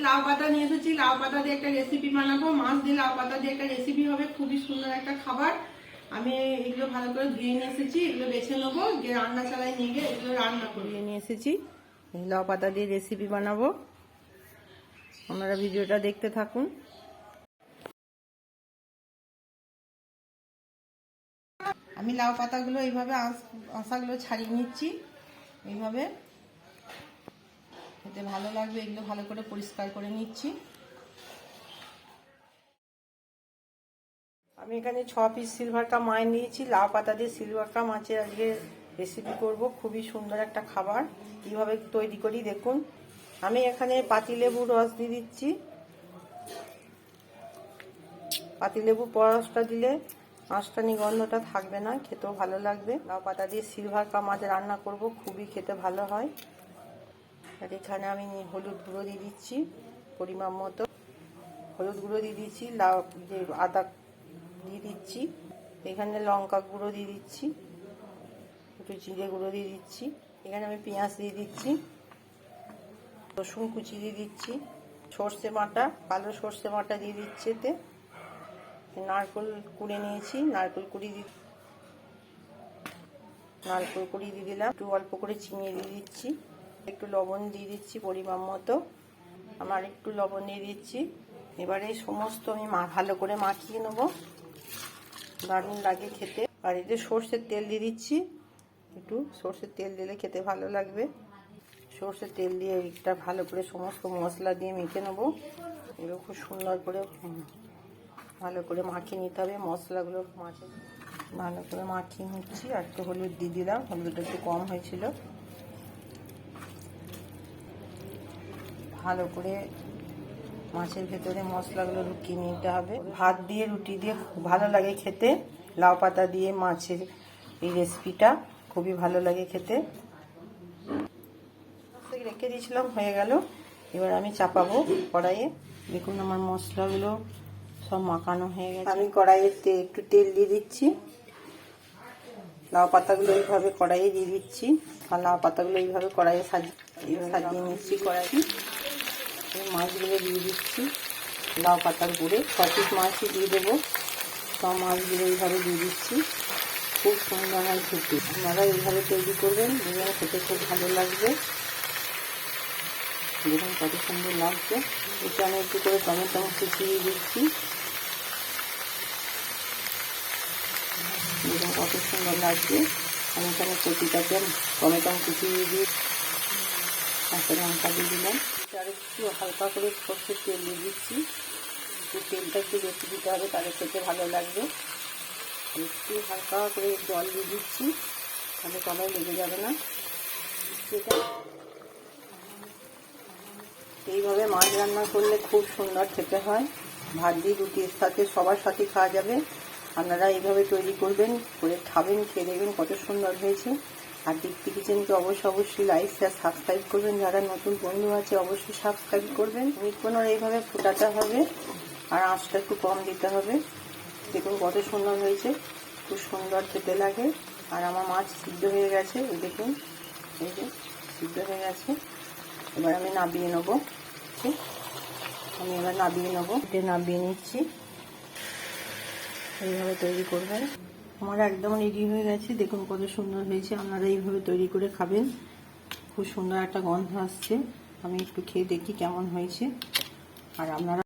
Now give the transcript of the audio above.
লাউ পাতা নিয়ে এসেছি। লাউ পাতা দিয়ে একটা রেসিপি বানাবো। মাছ দিয়ে লাউ পাতা দিয়ে একটা রেসিপি হবে। খুবই সুন্দর একটা খাবার। আমি এগুলো ভালো করে ধুয়ে নিয়ে এসেছি। এগুলো বেছে নেব। গিয়ে রান্না চালায় নিয়ে গিয়ে এগুলো রান্না করিয়ে নিয়ে এসেছি। লাউ পাতা দিয়ে রেসিপি বানাবো। আপনারা ভিডিওটা দেখতে থাকুন। আমি লাউ পাতাগুলো এইভাবে আঁশ- আঁশাগুলো ছাড়িয়ে নিচ্ছি। এইভাবে। এতে ভালো লাগবে, এগুলো ভালো করে পরিষ্কার করে নিচ্ছি। আমি এখানে ছ পিস সিলভার কাপ মাছ নিয়েছি, লাউ পাতা দিয়ে সিলভার মাছের আজকে রেসিপি করব, খুবই সুন্দর একটা খাবার। কীভাবে তৈরি করি দেখুন। আমি এখানে পাতিলেবুর রস দিয়ে দিচ্ছি। পাতিলেবু রসটা দিলে মাছটা নিগন্ধটা থাকবে না, খেতেও ভালো লাগবে। লাউ পাতা দিয়ে সিলভার কাপ মাছ রান্না করব, খুবই খেতে ভালো হয়। আর এখানে আমি হলুদ গুঁড়ো দিয়ে দিচ্ছি, পরিমাণ মতো। হলুদ গুঁড়ো দিয়ে দিচ্ছি, লাউ আদা দিয়ে দিচ্ছি, এখানে লঙ্কা গুঁড়ো দিয়ে দিচ্ছি, একটু জিরে গুঁড়ো দিয়ে দিচ্ছি, এখানে আমি পেঁয়াজ দিয়ে দিচ্ছি, রসুন কুচি দিয়ে দিচ্ছি, সর্ষে বাটা, কালো সর্ষে বাটা দিয়ে দিচ্ছি এতে। নারকোল কুড়ে নিয়েছি, নারকোল কুড়ি দিয়ে নারকোল কুড়ি দিয়ে দিলাম, একটু অল্প করে চিনি দিয়ে দিচ্ছি। একটু লবণ দিয়ে দিচ্ছি পরিমাণ মতো। আমার একটু লবণ দিয়ে দিচ্ছি। এবারে সমস্ত আমি মা- ভালো করে মাখিয়ে নেব। দারুণ লাগে খেতে। আর এতে সর্ষের তেল দিয়ে দিচ্ছি। একটু সর্ষের তেল দিলে খেতে ভালো লাগবে। সর্ষের তেল দিয়ে এটা ভালো করে সমস্ত মশলা দিয়ে মেখে নেব। এগুলো খুব সুন্দর করে ভালো করে মাখিয়ে নিতে হবে। মশলাগুলো মাছে ভালো করে মাখিয়ে নিচ্ছি। আর একটু হলুদ দিয়ে দিলাম। হলুদটা একটু কম হয়েছিল। ভালো করে মাছের ভেতরে মশলাগুলো ঢুকিয়ে নিতে হবে। ভাত দিয়ে, রুটি দিয়ে খুব ভালো লাগে খেতে। লাউ পাতা দিয়ে মাছের এই রেসিপিটা খুবই ভালো লাগে খেতে। রেখে দিয়েছিলাম, হয়ে গেল। এবার আমি চাপাবো কড়াইয়ে। দেখুন আমার মশলাগুলো সব মাখানো হয়ে গেছে। আমি কড়াইয়ে একটু তেল দিয়ে দিচ্ছি। লাউ পাতাগুলো এইভাবে কড়াইয়ে দিয়ে দিচ্ছি। আর লাউ পাতাগুলো এইভাবে কড়াইয়ে সাজিয়ে সাজিয়ে নিচ্ছি কড়াইয়ে এই মাছগুলো দিয়ে দিচ্ছি। লাউ পাতার গুঁড়ে। সঠিক মাছই দিয়ে দেবো। সব মাছগুলো এইভাবে দিয়ে দিচ্ছি। খুব সুন্দর হয় খেতে। আপনারা এইভাবে তৈরি করবেন দেখবেন খেতে খুব ভালো লাগবে। দেখুন কত সুন্দর লাগছে। এটা আমি একটু করে টমেটো কুচিয়ে দিচ্ছি। দেখুন কত সুন্দর লাগছে। আমি এখানে কচিটাকে টমেটো কুচিয়ে দিয়ে কাঁচা লঙ্কা দিয়ে দিলাম। আর একটু হালকা করে সর্ষের তেল দিয়ে দিচ্ছি। একটু তেলটা একটু বেশি দিতে হবে, তাহলে খেতে ভালো লাগবে। একটু হালকা করে জল দিয়ে দিচ্ছি, তাহলে তলায় লেগে যাবে না। এটা এইভাবে মাছ রান্না করলে খুব সুন্দর খেতে হয়। ভাত দিয়ে রুটির সাথে সবার সাথে খাওয়া যাবে। আপনারা এইভাবে তৈরি করবেন, করে খাবেন, খেয়ে দেখবেন কত সুন্দর হয়েছে। আর দীপ্তি কিচেনকে অবশ্যই অবশ্যই লাইক শেয়ার সাবস্ক্রাইব করবেন। যারা নতুন বন্ধু আছে, অবশ্যই সাবস্ক্রাইব করবেন। মিট পনেরো এইভাবে ফোটাতে হবে। আর আঁচটা একটু কম দিতে হবে। দেখুন কত সুন্দর হয়েছে। খুব সুন্দর খেতে লাগে। আর আমার মাছ সিদ্ধ হয়ে গেছে। দেখুন, এই যে সিদ্ধ হয়ে গেছে। এবার আমি নাবিয়ে নেব। ঠিক আমি এবার নাবিয়ে নেব। এটা নাবিয়ে নিচ্ছি। এইভাবে তৈরি করবেন। আমার একদম রেডি হয়ে গেছে। দেখুন কত সুন্দর হয়েছে। আপনারা এইভাবে তৈরি করে খাবেন। খুব সুন্দর একটা গন্ধ আসছে। আমি একটু খেয়ে দেখি কেমন হয়েছে। আর আপনারা